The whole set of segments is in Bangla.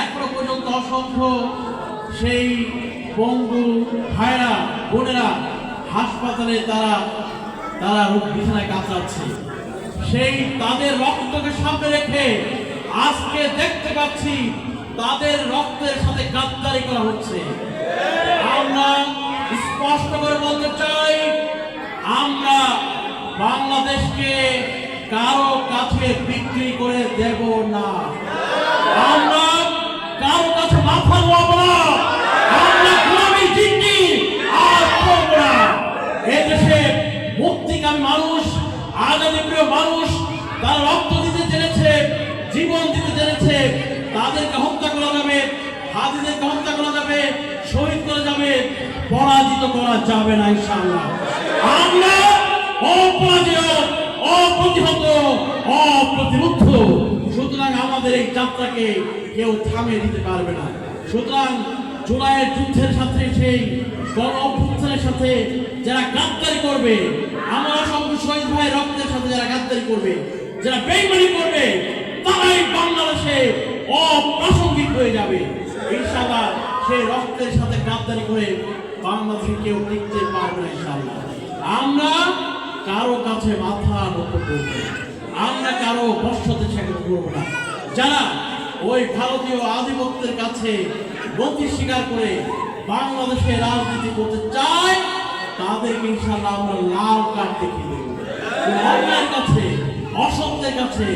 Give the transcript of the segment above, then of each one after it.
এখনও পর্যন্ত অসংখ্য সেই বঙ্গু ভাইরা, বোনেরা হাসপাতালে তারা তারা রোগ বিছানায় কাতরাচ্ছে। সেই তাদের রক্তকে সামনে রেখে আজকে দেখতে পাচ্ছি তাদের রক্তের সাথে গাদ্দারি করা হচ্ছে। আমরা স্পষ্ট করে বলতে চাই, আমরা বাংলাদেশকে কারও কাছে বিক্রি করে দেব না। আমরা কারও কাছে মাথা নোয়াবো না আমরা গোলামি জিন্দি আর করব না এদেশে মুক্তিকামী মানুষ আজাদি প্রিয় মানুষ তারা রক্ত দিতে জেনেছে জীবন দিতে জেনেছে তাদেরকে হত্যা করা যাবে হাজিদেরকে হত্যা করা যাবে, শহীদ করা যাবে, পরাজিত করা যাবে না ইনশাআল্লাহ। আমরা অপরাজেয়, অপ্রতিহত, অপ্রতিরুদ্ধ, সুতরাং আমাদের এই যাত্রাকে কেউ থামিয়ে দিতে পারবে না। সুতরাং জুলাইয়ের যুদ্ধের সাথে, সেই গণ অভ্যুত্থানের সাথে যারা গাদ্দারি করবে, আমার অসংখ্য শহীদ ভাই রক্তের সাথে যারা গাদ্দারি করবে, যারা বেইমানি করবে, তারাই বাংলাদেশে অপ্রাসঙ্গিক হয়ে যাবে। ইনশাআল্লাহ সেই রক্তের সাথে গাদ্দারি করে বাংলাদেশে কেউ টিকতে পারবে না ইনশাআল্লাহ। আমরা কারও কাছে মাথা নত করব আমরা কারও বর্ষতে স্বীকার করব না। যারা ওই ভারতীয় আধিপত্যের কাছে গতি স্বীকার করে বাংলাদেশে রাজনীতি করতে চায় তাদেরকে ইনশাআল্লাহ আমরা লাল কার্ড দেখিয়ে দেবো। অন্যায়ের কাছে, অসত্যের কাছে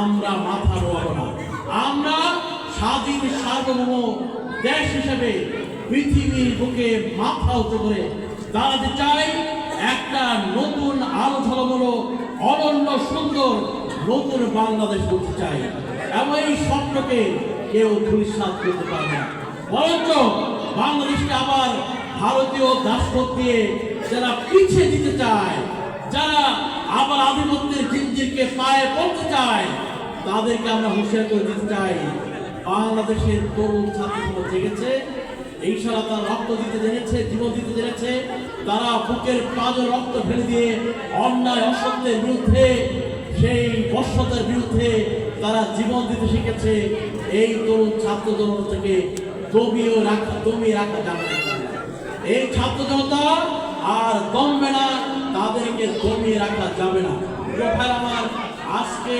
আমরা মাথা রোয়াবো না। আমরা স্বাধীন, সার্বভৌম দেশ হিসেবে পৃথিবীর বুকে মাথা উঁচু করে দাঁড়াতে চাই। একটা নতুন আলো ঝলমলো, অনন্য সুন্দর নতুন বাংলাদেশ করতে চাই। এবং এই স্বপ্নকে কেউ ধূলিসাৎ করতে পারবে না। বরঞ্চ বাংলাদেশকে আবার ভারতীয় দাসপথ দিয়ে যারা পিছিয়ে দিতে চায়, যারা আবার আধিপত্যের জিঞ্জিরকে পায়ে পড়তে চায়, তাদেরকে আমরা হুঁশিয়ার করে দিতে চাই, বাংলাদেশের তরুণ ছাত্রগুলো জেগেছে এই সারা তারা রক্ত দিতে জেনেছে জীবন দিতে জেনেছে তারা বুকের পাঁজর রক্ত ফেলে দিয়ে অন্যায় অসত্যের বিরুদ্ধে, সেই বর্ষতার বিরুদ্ধে তারা জীবন দিতে শিখেছে এই তরুণ ছাত্র জনতা থেকে দমিয়ে রাখা দমিয়ে রাখা যাবে এই ছাত্র জনতা আর দমবে না, তাদেরকে দমিয়ে রাখা যাবে না। আমার, আজকে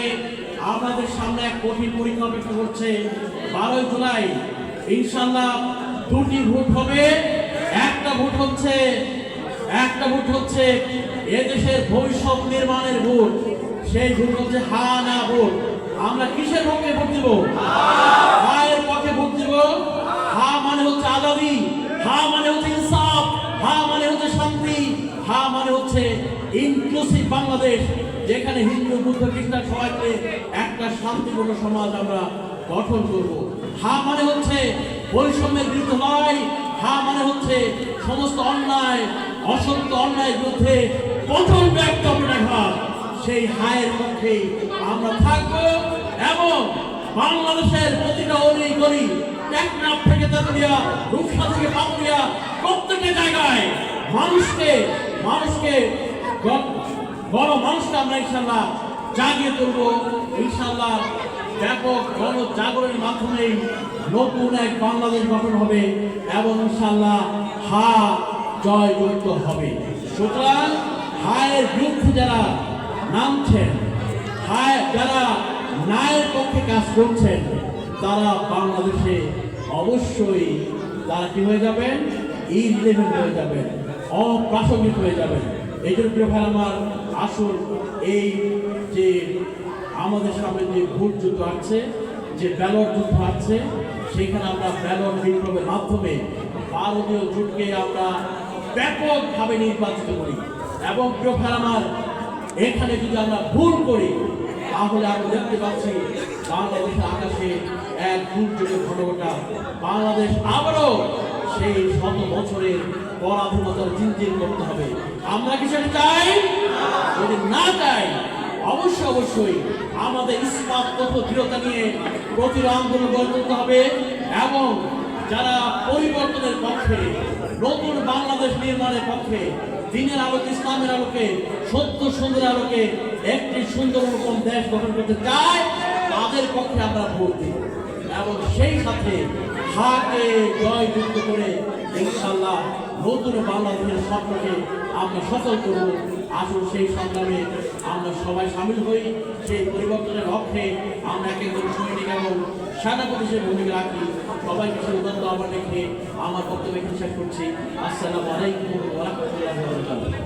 আপনাদের সামনে এক কঠিন পরীক্ষা অপেক্ষা করছে। বারোই জুলাই ইনশাল্লাহ দুটি ভোট হবে, একটা ভোট হচ্ছে, একটা ভোট হচ্ছে এদেশের ভবিষ্যৎ নির্মাণের ভোট। সেই ভোট হচ্ছে হা না ভোট। আমরা কিসের পক্ষে ভোট দিব? হায়ের পক্ষে ভোট দিব। হা মানে হচ্ছে আজাদি, হা মানে হচ্ছে ইনসাফ, হা মানে হচ্ছে শান্তি, হা মানে হচ্ছে ইনক্লুসিভ বাংলাদেশ, যেখানে হিন্দু, বুদ্ধ, খ্রিস্টান সবাইকে একটা শান্তিপূর্ণ সমাজ আমরা গঠন করব। হা মানে হচ্ছে বৈষম্যের বিরুদ্ধে লড়াই, হা মানে হচ্ছে সমস্ত অন্যায়, অসত্য অন্যায়ের বিরুদ্ধে কঠোর ব্যক্তব্য রাখা সেই হায়ের পক্ষে আমরা থাকব এবং বাংলাদেশের প্রতিটা অলি গলি টেকনাফ থেকে তেতুলিয়া রূপসা থেকে পাতুলিয়া প্রত্যেকটা জায়গায় মানুষকে মানুষকে বড় মানুষকে আমরা ইনশাল্লাহ জাগিয়ে তুলবো। ইনশাল্লাহ ব্যাপক গণ জাগরণের মাধ্যমেই নতুন এক বাংলাদেশ গঠন হবে এবং ইনশাল্লাহ হা জয়যুক্ত হবে। সুতরাং হায়ের বিরুদ্ধে যারা নামছেন। হায় যারা ন্যায়ের পক্ষে কাজ করছেন, তারা বাংলাদেশে অবশ্যই তারা কি হয়ে যাবেন? ইলেভেন হয়ে যাবেন, অপ্রাসঙ্গিক হয়ে যাবেন। এই জন্য প্রিয় ভাই, আমার আসল এই যে আমাদের সামনে যে ভোট যুদ্ধ আছে, যে ব্যালট যুদ্ধ আছে, সেখানে আমরা ব্যালট বিপ্লবের মাধ্যমে ভারতীয় জোটকে আমরা ব্যাপকভাবে নির্বাচিত করি। এবং প্রিয় ভাই, আমার এখানে যদি আমরা ভুল করি, তাহলে আমরা দেখতে পাচ্ছি বাংলাদেশের আকাশে এক দুর্যোগের ঘটনাটা। বাংলাদেশ আবারও সেই শত বছরের পরাধীনতার চিন্তিত করতে হবে। আমরা কি সেটা চাই? যদি না চাই, অবশ্যই অবশ্যই আমাদের ইস্পাত দৃঢ়তা নিয়ে প্রতিরোধ আন্দোলন গড়ে তুলতে হবে এবং যারা পরিবর্তনের পক্ষে, নতুন বাংলাদেশ নির্মাণের পক্ষে দিনের আলোকে, ইসলামের আলোকে, সত্য সুন্দর আলোকে একটি সুন্দর রকম দেশ গঠন করতে চায় তাদের পক্ষে আমরা ভোট দিই এবং সেই সাথে হাকে জয় যুক্ত করে ইনশাল্লাহ নতুন বাংলাদেশের স্বপ্নকে আমরা সফল করব। আসুন সেই সংগ্রামে আমরা সবাই সামিল হই, সেই পরিবর্তনের লক্ষ্যে আমরা একজন সৈনিক এবং সেনাপতি হিসেবে ভূমিকা রাখি। সবাই কিছু উদান্ত আমার রেখে আমার বক্তব্য শেষ করছি। আসসালামু আলাইকুম